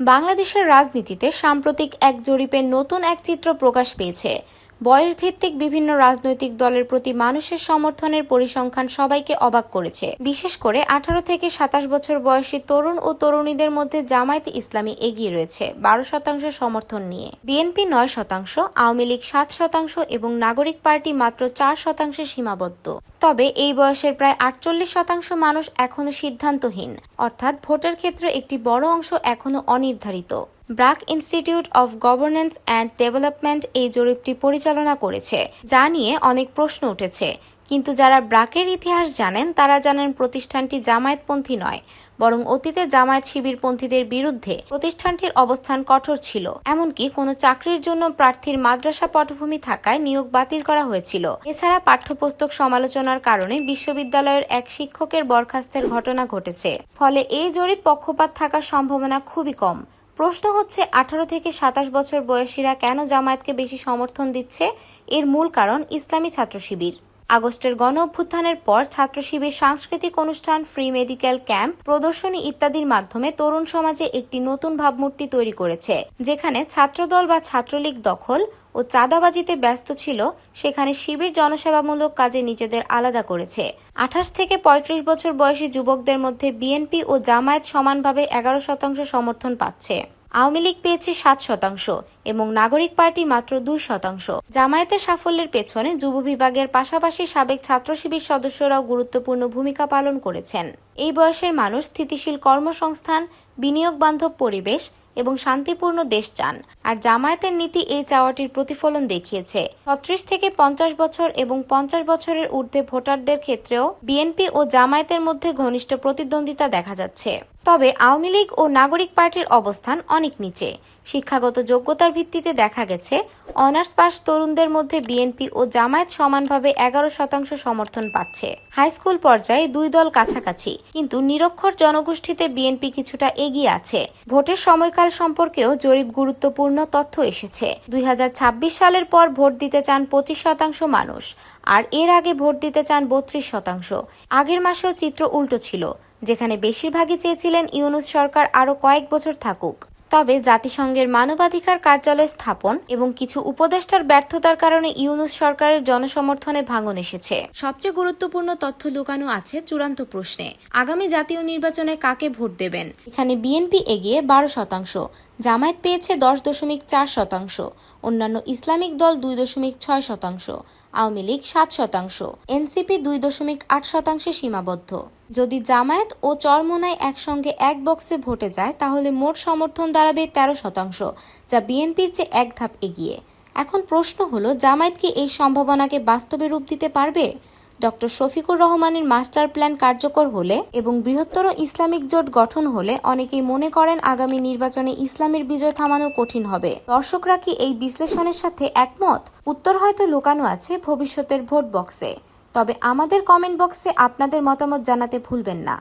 বাংলাদেশের রাজনীতিতে সাম্প্রতিক এক জরিপে নতুন এক চিত্র প্রকাশ পেয়েছে। বয়সভিত্তিক বিভিন্ন রাজনৈতিক দলের প্রতি মানুষের সমর্থনের পরিসংখ্যান সবাইকে অবাক করেছে। বিশেষ করে আঠারো থেকে সাতাশ বছর বয়সী তরুণ ও তরুণীদের মধ্যে জামায়াতে ইসলামী এগিয়ে রয়েছে বারো শতাংশ সমর্থন নিয়ে। বিএনপি নয় শতাংশ, আওয়ামী লীগ সাত শতাংশ এবং নাগরিক পার্টি মাত্র চার শতাংশে সীমাবদ্ধ। তবে এই বয়সের প্রায় আটচল্লিশ শতাংশ মানুষ এখনও সিদ্ধান্তহীন, অর্থাৎ ভোটের ক্ষেত্রে একটি বড় অংশ এখনও অনির্ধারিত। BRAC institute of governance and development এই জরিপটি পরিচালনা করেছে, যা নিয়ে অনেক প্রশ্ন উঠেছে। কিন্তু যারা ব্রাকের ইতিহাস জানেন, তারা জানেন প্রতিষ্ঠানটি জামায়াতপন্থী নয়, বরং অতীতে জামায়াত শিবিরপন্থীদের বিরুদ্ধে প্রতিষ্ঠানটির অবস্থান কঠোর ছিল। এমনকি কোনো চাকরির জন্য প্রার্থীর মাদ্রাসা পটভূমি থাকায় নিয়োগ বাতিল করা হয়েছিল। এছাড়া পাঠ্যপুস্তক সমালোচনার কারণে বিশ্ববিদ্যালয়ের এক শিক্ষকের বরখাস্তের ঘটনা ঘটেছে। ফলে এই জরিপ পক্ষপাত থাকার সম্ভাবনা খুবই কম। প্রশ্ন হচ্ছে, আঠারো থেকে সাতাশ বছর বয়সীরা কেন জামায়াতকে বেশি সমর্থন দিচ্ছে? এর মূল কারণ ইসলামী ছাত্র শিবির আগস্টের গণ অভ্যুত্থানের পর ছাত্র শিবির সাংস্কৃতিক অনুষ্ঠান, ফ্রি মেডিকেল ক্যাম্প, প্রদর্শনী ইত্যাদির মাধ্যমে তরুণ সমাজে একটি নতুন ভাবমূর্তি তৈরি করেছে, যেখানে ছাত্রদল বা ছাত্রলীগ দখল ও চাঁদাবাজিতে ব্যস্ত ছিল, সেখানে শিবির জনসেবামূলক কাজে নিজেদের আলাদা করেছে। আঠাশ থেকে ৩৫ বছর বয়সী যুবকদের মধ্যে বিএনপি ও জামায়াত সমানভাবে এগারো শতাংশ সমর্থন পাচ্ছে। আওয়ামী লীগ পেয়েছে সাত শতাংশ এবং নাগরিক পার্টি মাত্র দুই শতাংশ। জামায়াতের সাফল্যের পেছনে যুব বিভাগের পাশাপাশি সাবেক ছাত্র শিবির সদস্যরাও গুরুত্বপূর্ণ ভূমিকা পালন করেছেন। এই বয়সের মানুষ স্থিতিশীল কর্মসংস্থান, বিনিয়োগ বান্ধব পরিবেশ এবং শান্তিপূর্ণ দেশ চান। আর জামায়াতের নীতি এই চাওয়াটির প্রতিফলন দেখিয়েছে। ছত্রিশ থেকে পঞ্চাশ বছর এবং পঞ্চাশ বছরের ঊর্ধ্বে ভোটারদের ক্ষেত্রেও বিএনপি ও জামায়াতের মধ্যে ঘনিষ্ঠ প্রতিদ্বন্দ্বিতা দেখা যাচ্ছে। তবে আওয়ামী লীগ ও নাগরিক পার্টির অবস্থান অনেক নিচে। শিক্ষাগত যোগ্যতার ভিত্তিতে দেখা গেছে, অনার্স পাস তরুণদের মধ্যে বিএনপি ও জামায়াত সমানভাবে এগারো শতাংশ সমর্থন পাচ্ছে। হাই স্কুল পর্যায়ে দুই দল কাছাকাছি, কিন্তু নিরক্ষর জনগোষ্ঠীতে বিএনপি কিছুটা এগিয়ে আছে। ভোটের সময়কাল সম্পর্কেও জরিপ গুরুত্বপূর্ণ তথ্য এসেছে। দুই হাজার ছাব্বিশ সালের পর ভোট দিতে চান পঁচিশ শতাংশ মানুষ, আর এর আগে ভোট দিতে চান বত্রিশ শতাংশ। আগের মাসেও চিত্র উল্টো ছিল, যেখানে বেশিরভাগই চেয়েছিলেন ইউনুস সরকার আরও কয়েক বছর থাকুক। তবে জাতিসংঘের মানবাধিকার কার্যালয় স্থাপন এবং কিছু উপদেষ্টার ব্যর্থতার কারণে ইউনুস সরকারের জনসমর্থনে ভাঙন এসেছে। সবচেয়ে গুরুত্বপূর্ণ তথ্য লুকানো আছে চূড়ান্ত প্রশ্নে। আগামী জাতীয় নির্বাচনে কাকে ভোট দেবেন? এখানে বিএনপি এগিয়ে বারো শতাংশ জামায়াত পেয়েছে দশ দশমিক চার শতাংশ, অন্যান্য ইসলামিক দল দুই দশমিক ছয় শতাংশ, আওয়ামী লীগ সাত শতাংশ, এনসিপি দুই দশমিক আট শতাংশে সীমাবদ্ধ। যদি জামায়াত ও চরমোনায় একসঙ্গে এক বক্সে ভোটে যায়, তাহলে মোট সমর্থন দাঁড়াবে তেরো শতাংশ, যা বিএনপির চেয়ে এক ধাপ এগিয়ে। এখন প্রশ্ন হলো, জামায়াত কি এই সম্ভাবনাকে বাস্তবে রূপ দিতে পারবে? ডক্টর শফিকুর রহমানের মাস্টার প্ল্যান কার্যকর হলে এবং বৃহত্তর ইসলামিক জোট গঠন হলে অনেকেই মনে করেন আগামী নির্বাচনে ইসলামের বিজয় থামানো কঠিন হবে। দর্শকরা কি এই বিশ্লেষণের সাথে একমত? উত্তর হয়তো লুকানো আছে ভবিষ্যতের ভোট বক্সে। তবে আমাদের কমেন্ট বক্সে আপনাদের মতামত জানাতে ভুলবেন না।